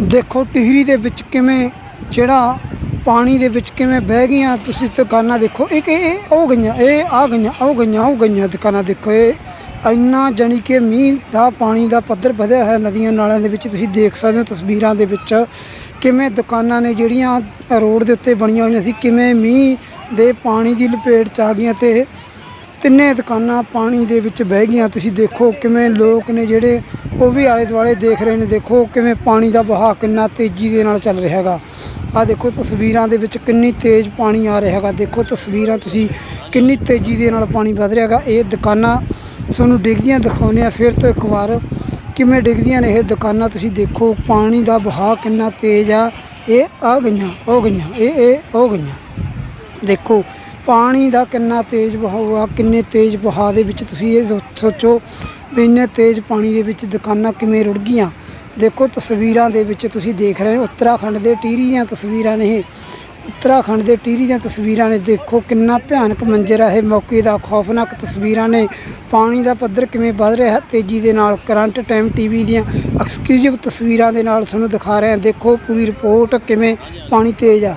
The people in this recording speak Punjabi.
ਦੇਖੋ ਟਿਹਰੀ ਦੇ ਵਿੱਚ ਕਿਵੇਂ ਜਿਹੜਾ ਪਾਣੀ ਦੇ ਵਿੱਚ ਕਿਵੇਂ ਬਹਿ ਗਈਆਂ, ਤੁਸੀਂ ਦੁਕਾਨਾਂ ਦੇਖੋ, ਇੱਕ ਇਹ ਇਹ, ਉਹ ਗਈਆਂ, ਇਹ ਆ ਗਈਆਂ, ਉਹ ਗਈਆਂ ਉਹ ਗਈਆਂ ਦੁਕਾਨਾਂ ਦੇਖੋ, ਇਹ ਇੰਨਾ ਜਾਣੀ ਕਿ ਮੀਂਹ ਦਾ, ਪਾਣੀ ਦਾ ਪੱਧਰ ਵਧਿਆ ਹੋਇਆ ਨਦੀਆਂ ਨਾਲਿਆਂ ਦੇ ਵਿੱਚ, ਤੁਸੀਂ ਦੇਖ ਸਕਦੇ ਹੋ ਤਸਵੀਰਾਂ ਦੇ ਵਿੱਚ ਕਿਵੇਂ ਦੁਕਾਨਾਂ ਨੇ ਜਿਹੜੀਆਂ ਰੋਡ ਦੇ ਉੱਤੇ ਬਣੀਆਂ ਹੋਈਆਂ ਸੀ, ਕਿਵੇਂ ਮੀਂਹ ਦੇ ਪਾਣੀ ਦੀ ਲਪੇਟ ਚ ਆ ਗਈਆਂ ਤੇ ਤਿੰਨੇ ਦੁਕਾਨਾਂ ਪਾਣੀ ਦੇ ਵਿੱਚ ਬਹਿ ਗਈਆਂ, ਤੁਸੀਂ ਦੇਖੋ ਕਿਵੇਂ ਲੋਕ ਨੇ ਜਿਹੜੇ ਉਹ ਵੀ ਆਲੇ ਦੁਆਲੇ ਦੇਖ ਰਹੇ ਨੇ, ਦੇਖੋ ਕਿਵੇਂ ਪਾਣੀ ਦਾ ਵਹਾਅ ਕਿੰਨਾ ਤੇਜ਼ੀ ਦੇ ਨਾਲ ਚੱਲ ਰਿਹਾ ਹੈਗਾ। ਆ ਦੇਖੋ ਤਸਵੀਰਾਂ ਦੇ ਵਿੱਚ ਕਿੰਨੀ ਤੇਜ਼ ਪਾਣੀ ਆ ਰਿਹਾ ਹੈਗਾ। ਦੇਖੋ ਤਸਵੀਰਾਂ ਤੁਸੀਂ ਕਿੰਨੀ ਤੇਜ਼ੀ ਦੇ ਨਾਲ ਪਾਣੀ ਵਧ ਰਿਹਾ ਹੈਗਾ। ਇਹ ਦੁਕਾਨਾਂ ਤੁਹਾਨੂੰ ਡਿੱਗਦੀਆਂ ਦਿਖਾਉਂਦੇ ਆ ਫਿਰ ਤੋਂ ਇੱਕ ਵਾਰ ਕਿਵੇਂ ਡਿੱਗਦੀਆਂ ਨੇ ਇਹ ਦੁਕਾਨਾਂ ਤੁਸੀਂ ਦੇਖੋ। ਪਾਣੀ ਦਾ ਵਹਾਅ ਕਿੰਨਾ ਤੇਜ਼ ਆ। ਇਹ ਆ ਗਈਆਂ, ਹੋ ਗਈਆਂ, ਇਹ ਇਹ, ਹੋ ਗਈਆਂ। ਦੇਖੋ ਪਾਣੀ ਦਾ ਕਿੰਨਾ ਤੇਜ਼ ਵਹਾਅ ਆ, ਕਿੰਨੇ ਤੇਜ਼ ਵਹਾਅ ਦੇ ਵਿੱਚ ਤੁਸੀਂ ਇਹ ਸੋ- ਸੋਚੋ ਵੀ ਇੰਨੇ ਤੇਜ਼ ਪਾਣੀ ਦੇ ਵਿੱਚ ਦੁਕਾਨਾਂ ਕਿਵੇਂ ਰੁੜ ਗਈਆਂ? ਦੇਖੋ ਤਸਵੀਰਾਂ ਦੇ ਵਿੱਚ ਤੁਸੀਂ ਦੇਖ ਰਹੇ ਹੋ ਉੱਤਰਾਖੰਡ ਦੇ ਟੀਰੀ ਦੀਆਂ ਤਸਵੀਰਾਂ ਨੇ ਇਹ। ਉੱਤਰਾਖੰਡ ਦੇ ਟੀਰੀ ਦੀਆਂ ਤਸਵੀਰਾਂ ਨੇ ਦੇਖੋ ਕਿੰਨਾ ਭਿਆਨਕ ਮੰਜ਼ਰ ਹੈ ਇਹ। ਮੌਕੇ ਦਾ ਖੌਫਨਾਕ ਤਸਵੀਰਾਂ ਨੇ। ਪਾਣੀ ਦਾ ਪੱਧਰ ਕਿਵੇਂ ਵੱਧ ਰਿਹਾ ਹੈ? ਤੇਜ਼ੀ ਦੇ ਨਾਲ ਕਰੰਟ, ਟਾਈਮ ਟੀਵੀ ਦੀਆਂ ਐਕਸਕਲੂਸਿਵ ਤਸਵੀਰਾਂ ਦੇ ਨਾਲ ਤੁਹਾਨੂੰ ਦਿਖਾ ਰਹੇ ਹਾਂ। ਦੇਖੋ ਪੂਰੀ ਰਿਪੋਰਟ ਕਿਵੇਂ ਪਾਣੀ ਤੇਜ਼ ਆ।